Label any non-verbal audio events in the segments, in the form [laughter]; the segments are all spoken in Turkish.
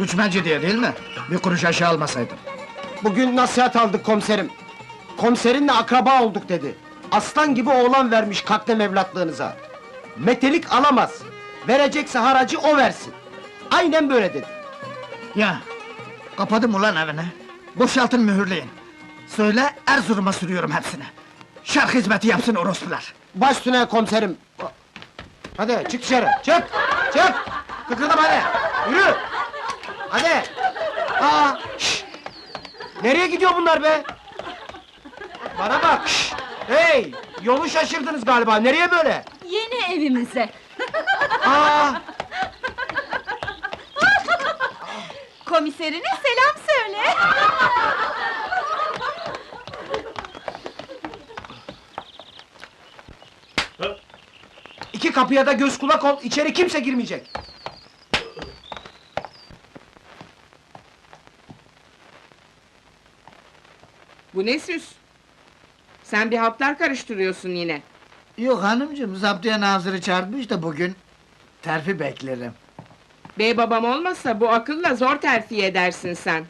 Üçmenci diye değil mi? Bir kuruş aşağı almasaydım. Bugün nasihat aldık komiserim. Komiserinle akraba olduk dedi. Aslan gibi oğlan vermiş katlem evlatlığınıza. Metelik alamaz. Verecekse haracı o versin. Aynen böyle dedi. Ya, kapadım ulan evini. Boşaltın mühürleyin. Söyle Erzurum'a sürüyorum hepsini. Şark hizmeti yapsın orospular. Baş üstüne komiserim. Hadi çık dışarı, çık! Çık! Kıkırdım hadi! Yürü! Hadi! Aa! şşt! Nereye gidiyor bunlar be? Bana bak! şşt! Hey! Yolu şaşırdınız galiba, nereye böyle? Yeni evimize. Aa! Komiserine selam söyle. İki kapıya da göz kulak ol, içeri kimse girmeyecek. Bu ne süs? Sen bir haplar karıştırıyorsun yine. Yok hanımcığım, zaptiye nazırı çarpmış da bugün... ...terfi beklerim. Bey babam olmasa bu akılla zor terfi edersin sen.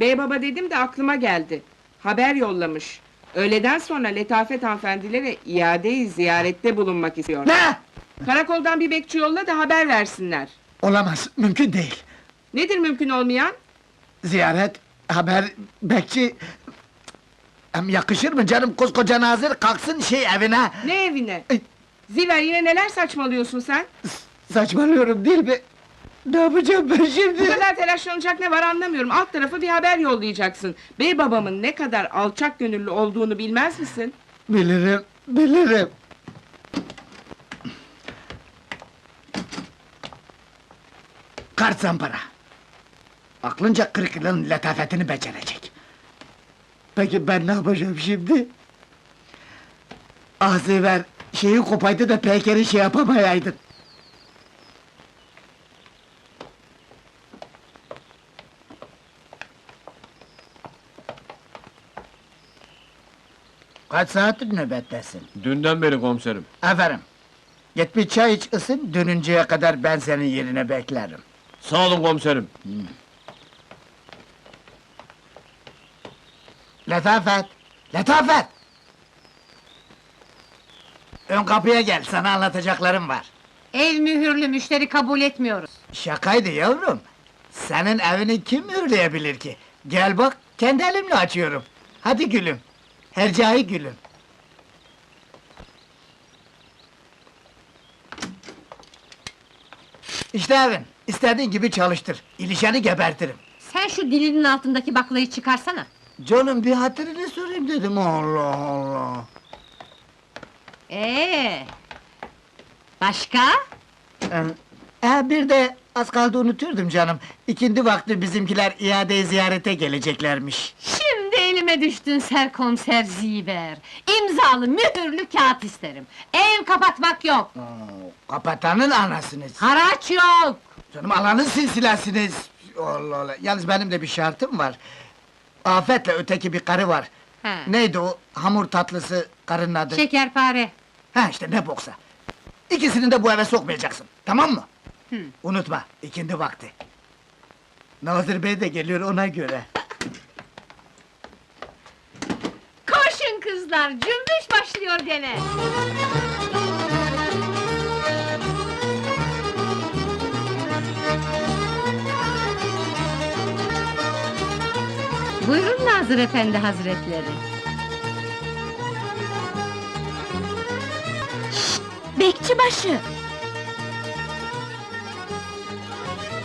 Bey baba dedim de aklıma geldi. Haber yollamış. Öğleden sonra Letafet hanımefendilere iade-i ziyarette bulunmak istiyor. Ne? Karakoldan bir bekçi yolla da haber versinler. Olamaz, mümkün değil. Nedir mümkün olmayan? Ziyaret, haber, bekçi... Hem yakışır mı canım koskoca nazır kalksın şey evine? Ne evine? Ay. Ziver yine neler saçmalıyorsun sen? Saçmalıyorum değil mi? Ne yapacağım ben Bu şimdi? kadar telaşlanacak ne var anlamıyorum. Alt tarafı bir haber yollayacaksın. Bey babamın ne kadar alçak gönüllü olduğunu bilmez misin? Bilirim, bilirim. Kart zampara. Aklınca kırk yılın letafetini becerecek. Peki ben ne yapacağım şimdi? Ah Ziver, şeyi kopaydı da Peyker'i şey yapamayaydın. Kaç saattir nöbettesin? Dünden beri komiserim. Aferin. Git bir çay iç ısın, dönünceye kadar ben senin yerine beklerim. Sağ olun komiserim. Letafet! Letafet! Ön kapıya gel, sana anlatacaklarım var. Ev mühürlü müşteri kabul etmiyoruz. Şakaydı yavrum. Senin evini kim mühürleyebilir ki? Gel bak, kendi elimle açıyorum. Hadi gülüm. Hercai gülüm. İşte evin. İstediğin gibi çalıştır. İlişeni gebertirim. Sen şu dilinin altındaki baklayı çıkarsana. Canım bir hatırını sorayım dedim. Allah Allah. Ee. Başka? Ee, e, bir de az kaldı unutuyordum canım. İkindi vakti bizimkiler iade ziyarete geleceklermiş. Şimdi elime düştün serkomiser Ziver. İmzalı mühürlü kağıt isterim. Ev kapatmak yok. Oo, kapatanın anasınız. Haraç yok. Canım alanın silsilesiniz. Allah Allah. Yalnız benim de bir şartım var. Afet'le öteki bir karı var. Ha. Neydi o hamur tatlısı karının adı? Şekerpare. Ha işte ne boksa. İkisini de bu eve sokmayacaksın. Tamam mı? Unutma, ikindi vakti. Nazır Bey de geliyor ona göre. Koşun kızlar, cümbüş başlıyor gene. Buyurun Nazır Efendi Hazretleri. Bekçibaşı!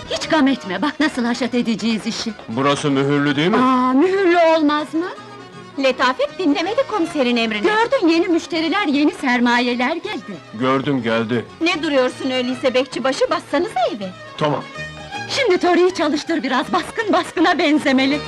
Hiç gam etme, bak nasıl haşat edeceğiz işi. Burası mühürlü değil mi? Aa, mühürlü olmaz mı? Letafet dinlemedi komiserin emrini. Gördün yeni müşteriler, yeni sermayeler geldi. Gördüm geldi. Ne duruyorsun öyleyse bekçibaşı, bassanıza evi. Tamam. Şimdi Tori'yi çalıştır biraz, baskın baskına benzemeli.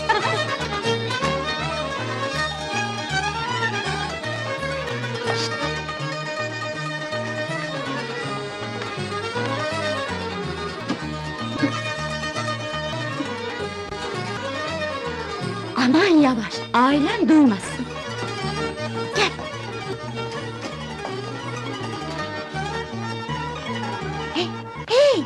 Aman yavaş, ailen duymasın. Gel. Hey, hey!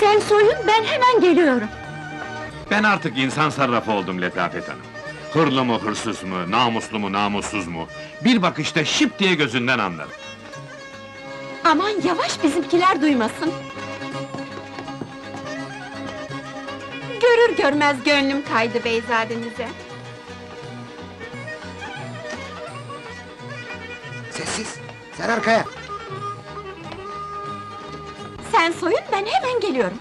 Sen soyun, ben hemen geliyorum. Ben artık insan sarrafı oldum Letafet Hanım. Hırlı mı hırsız mı, namuslu mu namussuz mu? Bir bakışta şıp diye gözünden anlarım. Aman yavaş, bizimkiler duymasın. Görür görmez gönlüm kaydı beyzadenize. Sessiz. Sen arkaya. Sen soyun, ben hemen geliyorum.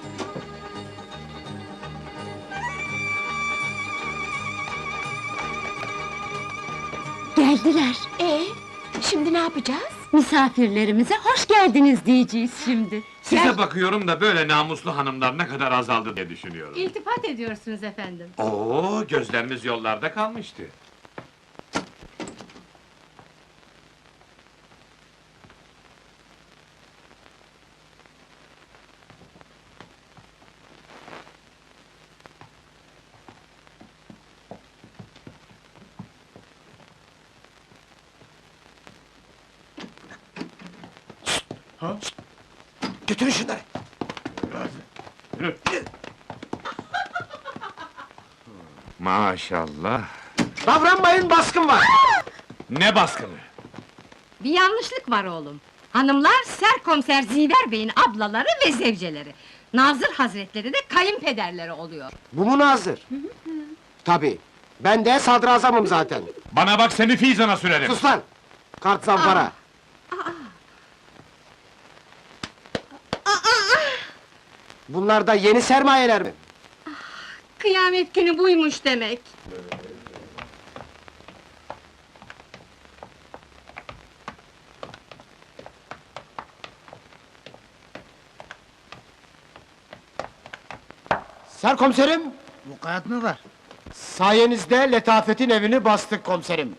Geldiler. Ee, şimdi ne yapacağız? Misafirlerimize hoş geldiniz diyeceğiz şimdi. Size bakıyorum da böyle namuslu hanımlar ne kadar azaldı diye düşünüyorum. İltifat ediyorsunuz efendim. Oo, gözlerimiz yollarda kalmıştı. Götürün şunları. [laughs] Maşallah. Davranmayın baskın var. Ne baskını? Bir yanlışlık var oğlum. Hanımlar serkomiser Ziver Bey'in ablaları ve zevceleri. Nazır Hazretleri de kayınpederleri oluyor. Bu mu Nazır? Tabii. Ben de sadrazamım zaten. Bana bak seni fizana sürerim. Sus lan! Kart zampara. Bunlar da yeni sermayeler mi? Kıyamet günü buymuş demek. Serkomiserim, Vukuat mı var? sayenizde Letafet'in evini bastık komiserim.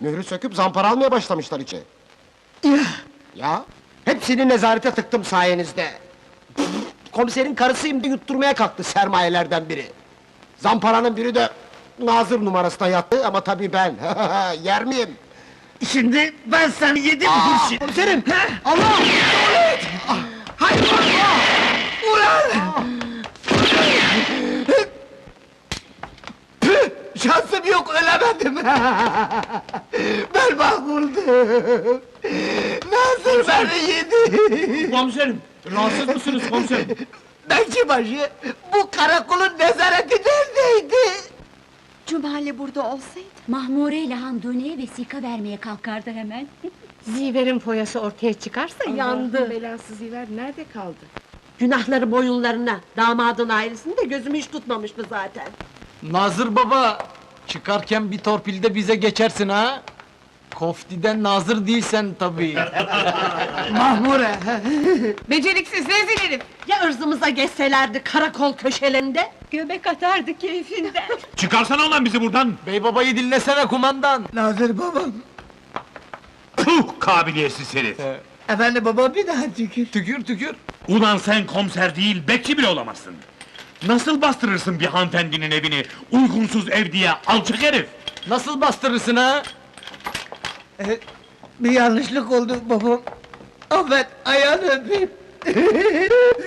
Mührü söküp zampara almaya başlamışlar içi. ya, hepsini nezarete tıktım sayenizde. Komiserin karısıyım diye yutturmaya kalktı sermayelerden biri. Zamparanın biri de Nazır numarasına yattı ama tabii ben. [laughs] Yer miyim? Şimdi ben seni yedim kurşun! Komiserim! Allah! Hayır! Ulan! Püh! Şansım yok, ölemedim! [laughs] ben mahvoldum! Nasıl beni yedi? Komiserim, rahatsız mısınız komiserim? Bekçibaşı, bu karakolun nezareti neredeydi? Cumali burada olsaydı... Mahmure ile Handuni'ye vesika vermeye kalkardı hemen. Ziver'in foyası ortaya çıkarsa yandı. Belası Ziver nerede kaldı? Günahları boyunlarına, damadın ailesinde gözüm hiç tutmamıştı zaten. Nazır baba, çıkarken bir torpilde bize geçersin ha? Koftiden nazır değilsen tabii. [laughs] Mahmure! Beceriksiz rezil herif! Ya ırzımıza geçselerdi karakol köşelerinde? Göbek atardı keyfinden. [laughs] Çıkarsana ulan bizi buradan! Bey babayı dinlesene kumandan. Nazır babam! Puh, kabiliyetsiz herif! Efendi baba bir daha tükür! Tükür tükür. Ulan sen komiser değil, bekçi bile olamazsın! Nasıl bastırırsın bir hanımefendinin evini, uygunsuz ev diye, alçak herif! Nasıl bastırırsın ha? Bir yanlışlık oldu babam! Affet, ayağını öpeyim! [laughs]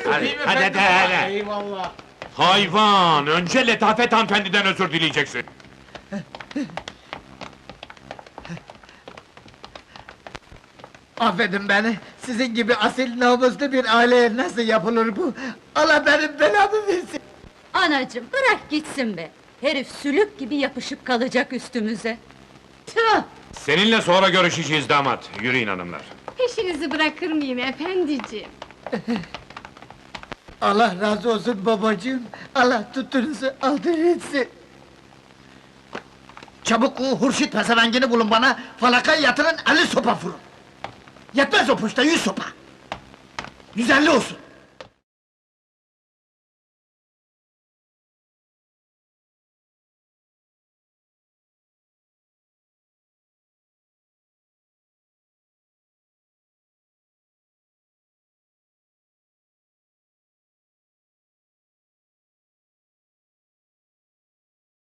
Hadi, hadi, hadi, hadi! Eyvallah. Hayvan! Önce Letafet hanımefendiden özür dileyeceksin! Affedin beni, sizin gibi asil namuslu bir aileye nasıl yapılır bu? Allah benim belamı versin! Anacım, bırak gitsin be! Herif sülük gibi yapışıp kalacak üstümüze. Tüh! Seninle sonra görüşeceğiz damat, yürüyün hanımlar. Peşinizi bırakır mıyım efendiciğim? [laughs] Allah razı olsun babacığım, Allah tuttuğunuzu aldır etsin! Çabuk o Hurşit pezevengini bulun bana, falaka yatırın, elli sopa vurun! Yetmez o puşta, yüz sopa! Yüz elli olsun!